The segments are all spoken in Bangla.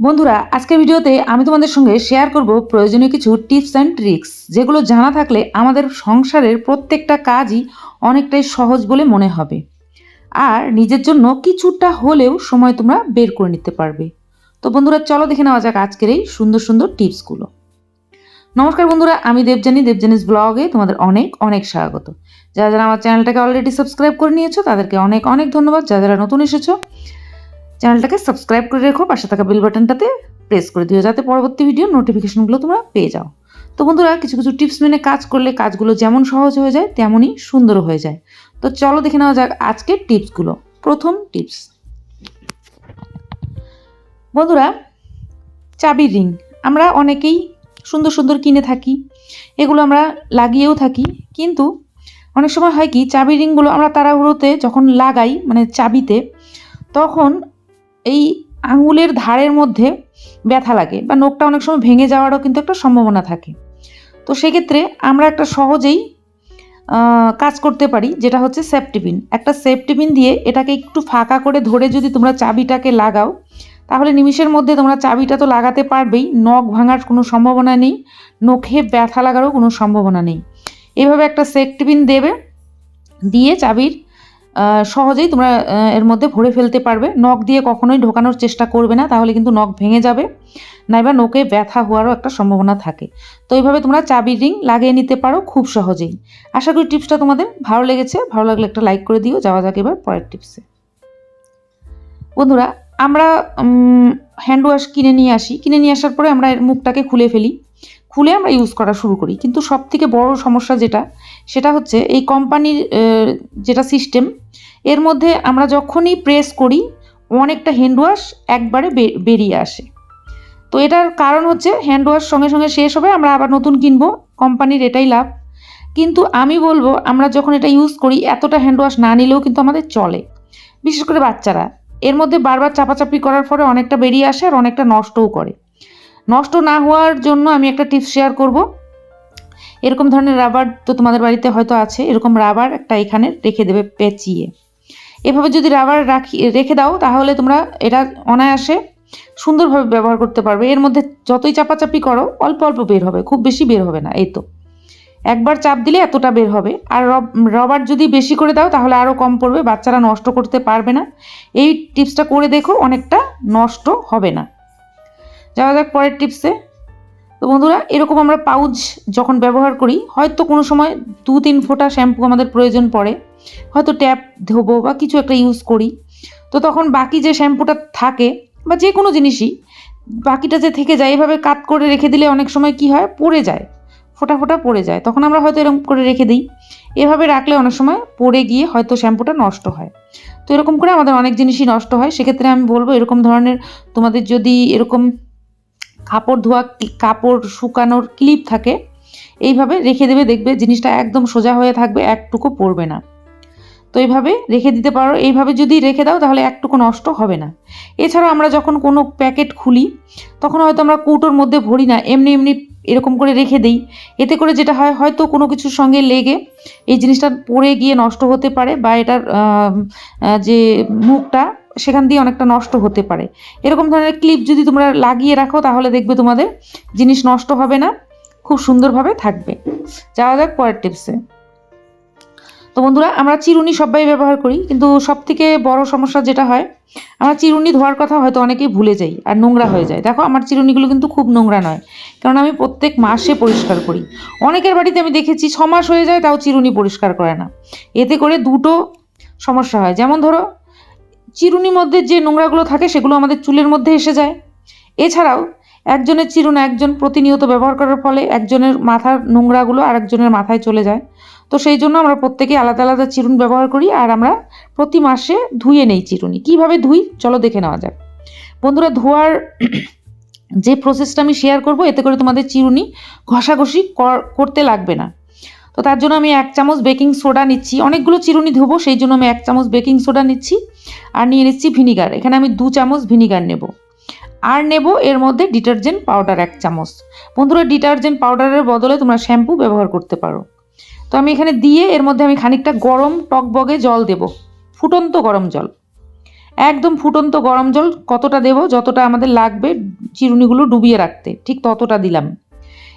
বন্ধুরা, আজকের ভিডিওতে আমি তোমাদের সঙ্গে শেয়ার করব প্রয়োজনীয় কিছু টিপস অ্যান্ড ট্রিক্স যেগুলো জানা থাকলে আমাদের সংসারের প্রত্যেকটা কাজই অনেকটাই সহজ বলে মনে হবে। আর নিজের জন্য কিছুটা হলেও সময় তোমরা বের করে নিতে পারবে। তো বন্ধুরা, চলো দেখে নেওয়া যাক আজকের এই সুন্দর সুন্দর টিপসগুলো নমস্কার বন্ধুরা, আমি দেবজানি দেবজানিস ব্লগে তোমাদের অনেক অনেক স্বাগত। যারা যারা আমার চ্যানেলটাকে অলরেডি সাবস্ক্রাইব করে নিয়েছো, তাদেরকে অনেক অনেক ধন্যবাদ। যারা যারা নতুন এসেছ চ্যানেলটাকে সাবস্ক্রাইব করে রেখো, পাশে থাকা বেল বাটনটাতে প্রেস করে দিও, যাতে পরবর্তী ভিডিও নোটিফিকেশনগুলো তোমরা পেয়ে যাও। তো বন্ধুরা, কিছু কিছু টিপস মেনে কাজ করলে কাজগুলো যেমন সহজ হয়ে যায়, তেমনই সুন্দর হয়ে যায়। তো চলো দেখে নেওয়া যাক আজকের টিপসগুলো প্রথম টিপস বন্ধুরা, চাবির রিং আমরা অনেকেই সুন্দর সুন্দর কিনে থাকি, এগুলো আমরা লাগিয়েও থাকি, কিন্তু অনেক সময় হয় কি, চাবির রিংগুলো আমরা তাড়াহুড়োতে যখন লাগাই মানে চাবিতে, তখন এই আঙুলের ধারের মধ্যে ব্যথা লাগে বা নখটা অনেক সময় ভেঙে যাওয়ারও কিন্তু একটা সম্ভাবনা থাকে। তো সেক্ষেত্রে আমরা একটা সহজেই কাজ করতে পারি, যেটা হচ্ছে সেফটি পিন একটা সেফটি পিন দিয়ে এটাকে একটু ফাঁকা করে ধরে যদি তোমরা চাবিটাকে লাগাও, তাহলে নিমিষের মধ্যে তোমরা চাবিটা তো লাগাতে পারবেই, নখ ভাঙার কোনো সম্ভাবনা নেই, নখে ব্যথা লাগারও কোনো সম্ভাবনা নেই। এভাবে একটা সেফটি পিন দেবে, দিয়ে চাবির সহজেই তোমরা এর মধ্যে ভরে ফেলতে পারবে। নখ দিয়ে কখনোই ঢোকানোর চেষ্টা করবে না, তাহলে কিন্তু নখ ভেঙে যাবে। নাইবা নখে ব্যথা হওয়ারও একটা সম্ভাবনা থাকে। তো এইভাবে তোমরা চাবি রিং লাগিয়ে নিতে পারো খুব সহজেই। আশা করি টিপসটা তোমাদের ভালো লেগেছে। ভালো লাগলে একটা লাইক করে দিও। যাওয়া যাক এবার পরের টিপসে। বন্ধুরা, আমরা হ্যান্ড ওয়াশ কিনে নিয়ে আসি। কিনে নিয়ে আসার পরে আমরা এর মুখটাকে খুলে ফেলি। খুলে আমরা ইউজ করা শুরু করি। কিন্তু সব থেকে বড় সমস্যা যেটা, সেটা হচ্ছে এই কোম্পানির যেটা সিস্টেম এর মধ্যে আমরা যখনই প্রেস করি, অনেকটা হ্যান্ড ওয়াশ একবারে বেরিয়ে আসে। তো এটার কারণ হচ্ছে হ্যান্ড ওয়াশ সঙ্গে সঙ্গে শেষ হবে, আমরা আবার নতুন কিনবো কোম্পানির এটাই লাভ। কিন্তু আমি বলব, আমরা যখন এটা ইউজ করি, এতটা হ্যান্ড ওয়াশ না নিলেও কিন্তু আমাদের চলে। বিশেষ করে বাচ্চারা। এর মধ্যে বারবার চাপাচাপি করার পরে অনেকটা বেরিয়ে আসে আর অনেকটা নষ্টও করে। নষ্ট না হওয়ার জন্য আমি একটা টিপস শেয়ার করব। এরকম ধরনের রাবার তো তোমাদের বাড়িতে হয়তো আছে, এরকম রাবার একটা এখানে রেখে দেবে পেঁচিয়ে। এভাবে যদি রাবার রাখি, রেখে দাও, তাহলে তোমরা এটা অনায়াসে সুন্দরভাবে ব্যবহার করতে পারবে। এর মধ্যে যতই চাপাচাপি করো, অল্প অল্প বের হবে, খুব বেশি বের হবে না, এই তো। একবার চাপ দিলে এতটা বের হবে। আর রব- রবার যদি বেশি করে দাও, তাহলে আরও কম পড়বে, বাচ্চারা নষ্ট করতে পারবে না। এই টিপসটা করে দেখো, অনেকটা নষ্ট হবে না। যাওয়া যাক পরের টিপসে তো বন্ধুরা, এরকম আমরা পাউচ যখন ব্যবহার করি, হয়তো কোনো সময় দু তিন ফোঁটা শ্যাম্পু আমাদের প্রয়োজন পড়ে, হয়তো ট্যাপ ধোবো বা কিছু একটা ইউজ করি। তো তখন বাকি যে শ্যাম্পুটা থাকে বা যে কোনো জিনিসই, বাকিটা যে থেকে যায়, এভাবে কাত করে রেখে দিলে অনেক সময় কি হয়? পড়ে যায়। ফোটা ফোটা পড়ে যায়। তখন আমরা হয়তো এরকম করে রেখে দিই। এভাবে রাখলে অনেক সময় পড়ে গিয়ে হয়তো শ্যাম্পুটা নষ্ট হয়। তো এরকম করে আমাদের অনেক জিনিসই নষ্ট হয়। সেক্ষেত্রে আমি বলব এরকম ধরনের তোমাদের যদি এরকম কাপড় ধোয়া কাপড় শুকানোর ক্লিপ থাকে, এইভাবে রেখে দেবে, দেখবে জিনিসটা একদম সোজা হয়ে থাকবে, একটুকু পড়বে না। তো এইভাবে রেখে দিতে পারো, এইভাবে যদি রেখে দাও তাহলে একটুকু নষ্ট হবে না। এছাড়াও আমরা যখন কোনো প্যাকেট খুলি, তখন হয়তো আমরা কৌটোর মধ্যে ভরি না, এমনি এমনি এরকম করে রেখে দিই। এতে করে যেটা হয়, হয়তো কোনো কিছুর সঙ্গে লেগে এই জিনিসটা পড়ে গিয়ে নষ্ট হতে পারে বা এটার যে মুখটা সেখান দিয়ে অনেকটা নষ্ট হতে পারে। এরকম ধরনের ক্লিপ যদি তোমরা লাগিয়ে রাখো, তাহলে দেখবে তোমাদের জিনিস নষ্ট হবে না, খুব সুন্দরভাবে থাকবে। যাওয়া যাক পরের টিপসে তো বন্ধুরা, আমরা চিরুনি সবাই ব্যবহার করি, কিন্তু সব থেকে বড় সমস্যা যেটা হয়, আমরা চিরুনি ধোয়ার কথা হয়তো অনেকেই ভুলে যাই আর নোংরা হয়ে যায়। দেখো, আমার চিরুনিগুলো কিন্তু খুব নোংরা নয় কারণ আমি প্রত্যেক মাসে পরিষ্কার করি। অনেকের বাড়িতে আমি দেখেছি, ছ মাস হয়ে যায় তাও চিরুনি পরিষ্কার করে না। এতে করে দুটো সমস্যা হয়। যেমন ধরো চিরুনির মধ্যে যে নোংরাগুলো থাকে সেগুলো আমাদের চুলের মধ্যে এসে যায়। এছাড়াও একজনের চিরুন একজন প্রতিনিয়ত ব্যবহার করার ফলে একজনের মাথার নোংরাগুলো আরেকজনের মাথায় চলে যায়। তো সেই জন্য আমরা প্রত্যেকে আলাদা আলাদা চিরুন ব্যবহার করি আর আমরা প্রতি মাসে ধুয়ে নেই চিরুনি। কীভাবে ধুই? চলো দেখে নেওয়া যাক। বন্ধুরা, ধোয়ার যে প্রসেসটা আমি শেয়ার করব, এতে করে তোমাদের চিরুনি ঘষাঘষি কর- করতে লাগবে না। তো তার জন্য আমি এক চামচ বেকিং সোডা নিচ্ছি। অনেকগুলো চিরুনি ধোবো, সেই জন্য আমি এক চামচ বেকিং সোডা নিচ্ছি। আর নিয়ে নিচ্ছি ভিনিগার। এখানে আমি দু চামচ ভিনিগার নেব। আর নেব এর মধ্যে ডিটারজেন্ট পাউডার এক চামচ। বন্ধুরা, ডিটারজেন্ট পাউডারের বদলে তোমরা শ্যাম্পু ব্যবহার করতে পারো। তো আমি এখানে দিয়ে এর মধ্যে আমি খানিকটা গরম টকবগে জল দেব। ফুটন্ত গরম জল। একদম ফুটন্ত গরম জল কতটা দেব, যতটা আমাদের লাগবে চিরুনিগুলো ডুবিয়ে রাখতে। ঠিক ততটা দিলাম।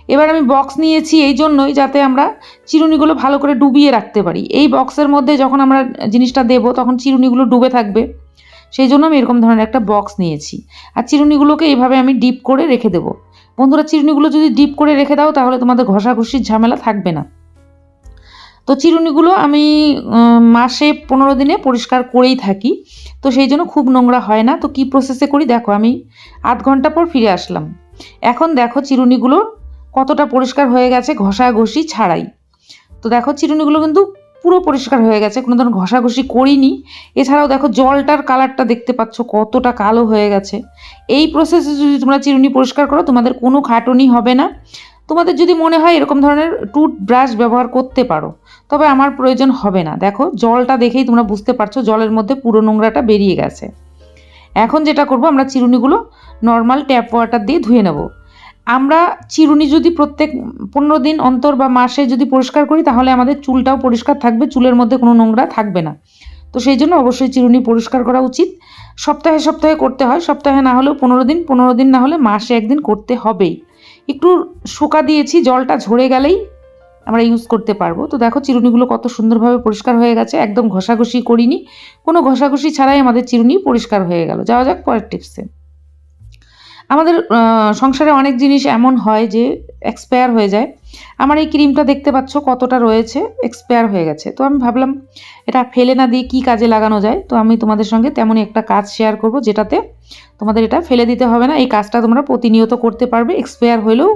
এবার আমি বক্স নিয়েছি এই জন্যই যাতে আমরা চিরুনিগুলো ভালো করে ডুবিয়ে রাখতে পারি। এই বক্সের মধ্যে যখন আমরা জিনিসটা দেব, তখন চিরুনিগুলো ডুবে থাকবে। সেই জন্য আমি এরকম ধরনের একটা বক্স নিয়েছি। আর চিরুনিগুলোকে এইভাবে আমি ডিপ করে রেখে দেবো। বন্ধুরা, চিরুনিগুলো যদি ডিপ করে রেখে দাও, তাহলে তোমাদের ঘষাঘষির ঝামেলা থাকবে না। তো চিরুনিগুলো আমি মাসে পনেরো দিনে পরিষ্কার করেই থাকি। তো সেই জন্য খুব নোংরা হয় না। তো কি প্রসেসে করি? দেখো, আমি আধ ঘণ্টা পর ফিরে আসলাম। এখন দেখো, চিরুনিগুলো কতটা পরিষ্কার হয়ে গেছে ঘষাঘষি ছাড়াই। তো দেখো চিরুনিগুলো কিন্তু পুরো পরিষ্কার হয়ে গেছে, কোনো ধরনের ঘষাঘষি করিনি। এছাড়াও দেখো জলটার কালারটা দেখতে পাচ্ছ, কতটা কালো হয়ে গেছে। এই প্রসেসে যদি তোমরা চিরুনি পরিষ্কার করো, তোমাদের কোনো খাটনি হবে না। তোমাদের যদি মনে হয় এরকম ধরনের টুথ ব্রাশ ব্যবহার করতে পারো, তবে আমার প্রয়োজন হবে না। দেখো জলটা দেখেই তোমরা বুঝতে পারছ, জলের মধ্যে পুরো নোংরাটা বেরিয়ে গেছে। এখন যেটা করব, আমরা চিরুনিগুলো নর্মাল ট্যাপ ওয়াটার দিয়ে ধুয়ে নেব। আমরা চিরুনি যদি প্রত্যেক পনেরো দিন অন্তর বা মাসে যদি পরিষ্কার করি, তাহলে আমাদের চুলটাও পরিষ্কার থাকবে, চুলের মধ্যে কোনো নোংরা থাকবে না। তো সেই জন্য অবশ্যই চিরুনি পরিষ্কার করা উচিত। সপ্তাহে সপ্তাহে করতে হয়, সপ্তাহে না হলেও পনেরো দিন পনেরো দিন না হলে মাসে একদিন করতে হবেই। একটু শুকা দিয়েছি, জলটা ঝরে গেলেই আমরা ইউজ করতে পারব। তো দেখো চিরুনিগুলো কত সুন্দরভাবে পরিষ্কার হয়ে গেছে, একদম ঘষাঘষি করিনি। কোনো ঘষাঘষি ছাড়াই আমাদের চিরুনি পরিষ্কার হয়ে গেল। যাওয়া যাক পরের টিপসে আমাদের সংসারে অনেক জিনিস এমন হয় যে এক্সপায়ার হয়ে যায়। আমার এই ক্রিমটা দেখতে পাচ্ছ কতটা রয়েছে এক্সপায়ার হয়ে গেছে। তো আমি ভাবলাম, এটা ফেলে না দিয়ে কী কাজে লাগানো যায়? তো আমি তোমাদের সঙ্গে তেমনই একটা কাজ শেয়ার করব যেটাতে তোমাদের এটা ফেলে দিতে হবে না। এই কাজটা তোমরা প্রতিনিয়ত করতে পারবে এক্সপায়ার হলেও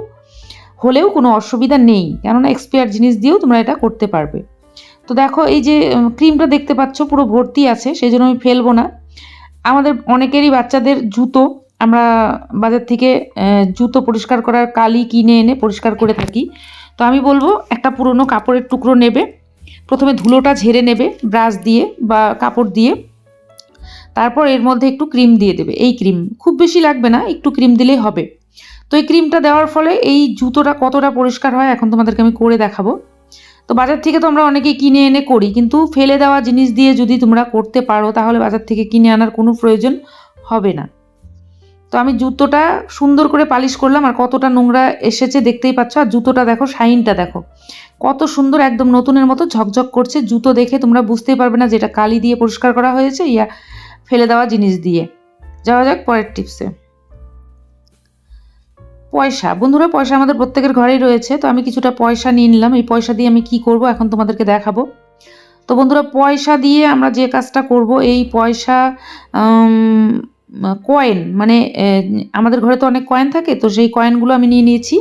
হলেও কোনো অসুবিধা নেই। কেননা এক্সপায়ার জিনিস দিয়েও তোমরা এটা করতে পারবে। তো দেখো, এই যে ক্রিমটা দেখতে পাচ্ছ পুরো ভর্তি আছে সেই জন্য আমি ফেলব না। আমাদের অনেকেরই বাচ্চাদের জুতো আমরা বাজার থেকে জুতো পরিষ্কার করার কালি কিনে এনে পরিষ্কার করে থাকি। তো আমি বলব, একটা পুরনো কাপড়ের টুকরো নেবে, প্রথমে ধুলোটা ঝেড়ে নেবে, ব্রাশ দিয়ে বা কাপড় দিয়ে, তারপর এর মধ্যে একটু ক্রিম দিয়ে দেবে। এই ক্রিম, খুব বেশি লাগবে না, একটু ক্রিম দিলেই হবে। তো এই ক্রিমটা দেওয়ার ফলে এই জুতোটা কতটা পরিষ্কার হয় এখন তোমাদেরকে আমি করে দেখাবো। তো বাজার থেকে তো আমরা অনেকেই কিনে এনে করি, কিন্তু ফেলে দেওয়া জিনিস দিয়ে যদি তোমরা করতে পারো, তাহলে বাজার থেকে কিনে আনার কোনো প্রয়োজন হবে না। তো আমি জুতোটা সুন্দর করে পালিশ করলাম আর কতটা নোংরা এসেছে দেখতেই পাচ্ছ। আর জুতোটা দেখো, শাইনটা দেখো। কত সুন্দর একদম নতুনের মতো ঝকঝক করছে। জুতো দেখে তোমরা বুঝতেই পারবে না যেটা কালি দিয়ে পরিষ্কার করা হয়েছে ইয়া ফেলে দেওয়া জিনিস দিয়ে। যাওয়া যাক পরের টিপসে পয়সা। বন্ধুরা, পয়সা আমাদের প্রত্যেকের ঘরেই রয়েছে, তো আমি কিছুটা পয়সা নিয়ে নিলাম। এই পয়সা দিয়ে আমি কি করব এখন তোমাদেরকে দেখাবো। তো বন্ধুরা, পয়সা দিয়ে আমরা যে কাজটা করব, এই পয়সা কয়েন মানে আমাদের ঘরে তো অনেক কয়েন থাকে, তো সেই কয়েনগুলো আমি নিয়ে নিয়েছি।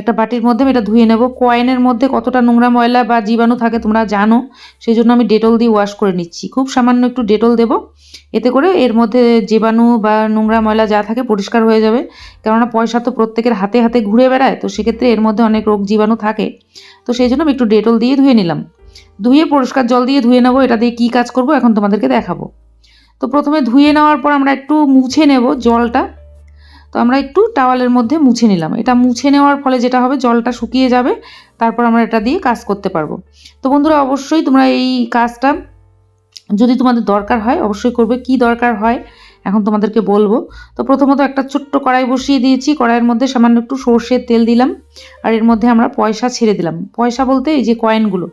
একটা বাটির মধ্যে আমি এটা ধুয়ে নেব। কয়েনের মধ্যে কতটা নোংরা ময়লা বা জীবাণু থাকে তোমরা জানো, সেই জন্য আমি ডেটল দিয়ে ওয়াশ করে নিচ্ছি। খুব সামান্য একটু ডেটল দেব, এতে করে এর মধ্যে জীবাণু বা নোংরা ময়লা যা থাকে পরিষ্কার হয়ে যাবে। কেননা পয়সা তো প্রত্যেকের হাতে হাতে ঘুরে বেড়ায়, তো সেক্ষেত্রে এর মধ্যে অনেক রোগ জীবাণু থাকে। তো সেই জন্য আমি একটু ডেটল দিয়ে ধুয়ে নিলাম। ধুয়ে পরিষ্কার জল দিয়ে ধুয়ে নেব, এটা দিয়ে কী কাজ করব এখন তোমাদেরকে দেখাবো। তো প্রথমে ধুয়ে নেওয়ার পর আমরা একটু মুছে নেব জলটা। তো আমরা একটু টাওয়ালের মধ্যে মুছে নিলাম। এটা মুছে নেওয়ার ফলে যেটা হবে, জলটা শুকিয়ে যাবে। তারপর আমরা এটা দিয়ে কাজ করতে পারব। তো বন্ধুরা, অবশ্যই তোমরা এই কাজটা যদি তোমাদের দরকার হয়, অবশ্যই করবে। কি দরকার হয়, এখন তোমাদেরকে বলব। তো প্রথমত একটা ছোট্ট কড়াই বসিয়ে দিয়েছি। কড়াইয়ের মধ্যে সামান্য একটু সর্ষের তেল দিলাম। আর এর মধ্যে আমরা পয়সা ছেড়ে দিলাম। পয়সা বলতে এই যে কয়েনগুলো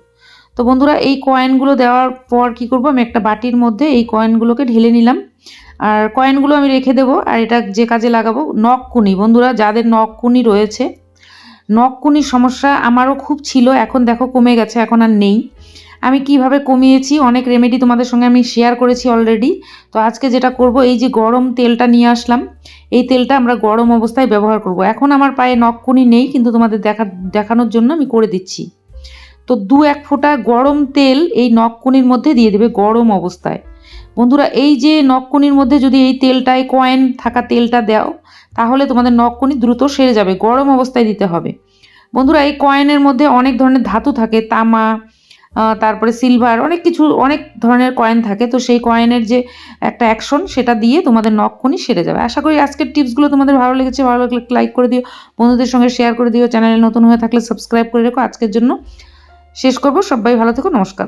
তো বন্ধুরা, এই কয়েনগুলো দেওয়ার পর কি করব? আমি একটা বাটির মধ্যে এই কয়েনগুলোকে ঢেলে নিলাম। আর কয়েনগুলো আমি রেখে দেবো, আর এটা যে কাজে লাগাবো নখকুনি বন্ধুরা, যাদের নখকুনি রয়েছে নখকুনির সমস্যা আমারও খুব ছিল, এখন দেখো কমে গেছে, এখন আর নেই। আমি কীভাবে কমিয়েছি, অনেক রেমেডি তোমাদের সঙ্গে আমি শেয়ার করেছি অলরেডি তো আজকে যেটা করব, এই যে গরম তেলটা নিয়ে আসলাম, এই তেলটা আমরা গরম অবস্থায় ব্যবহার করব। এখন আমার পায়ে নখকুনি নেই, কিন্তু তোমাদের দেখা, দেখানোর জন্য আমি করে দিচ্ছি। তো দু এক ফোঁটা গরম তেল এই নখকুনির মধ্যে দিয়ে দেবে গরম অবস্থায়। বন্ধুরা, এই যে নখকুনির মধ্যে যদি এই তেলটায় কয়েন থাকা তেলটা দাও, তাহলে তোমাদের নখকুনি দ্রুত সেরে যাবে, গরম অবস্থায় দিতে হবে। বন্ধুরা, এই কয়েনের মধ্যে অনেক ধরনের ধাতু থাকে, তামা তারপরে সিলভার অনেক কিছু, অনেক ধরনের কয়েন থাকে। তো সেই কয়েনের যে একটা অ্যাকশন সেটা দিয়ে তোমাদের নখকুনি সেরে যাবে। আশা করি আজকের টিপসগুলো তোমাদের ভালো লেগেছে, ভালো লাগলে লাইক করে দিও। বন্ধুদের সঙ্গে শেয়ার করে দিও। চ্যানেলে নতুন হয়ে থাকলে সাবস্ক্রাইব করে রেখো। আজকের জন্য শেষ করব। সবাই ভালো থেকো নমস্কার।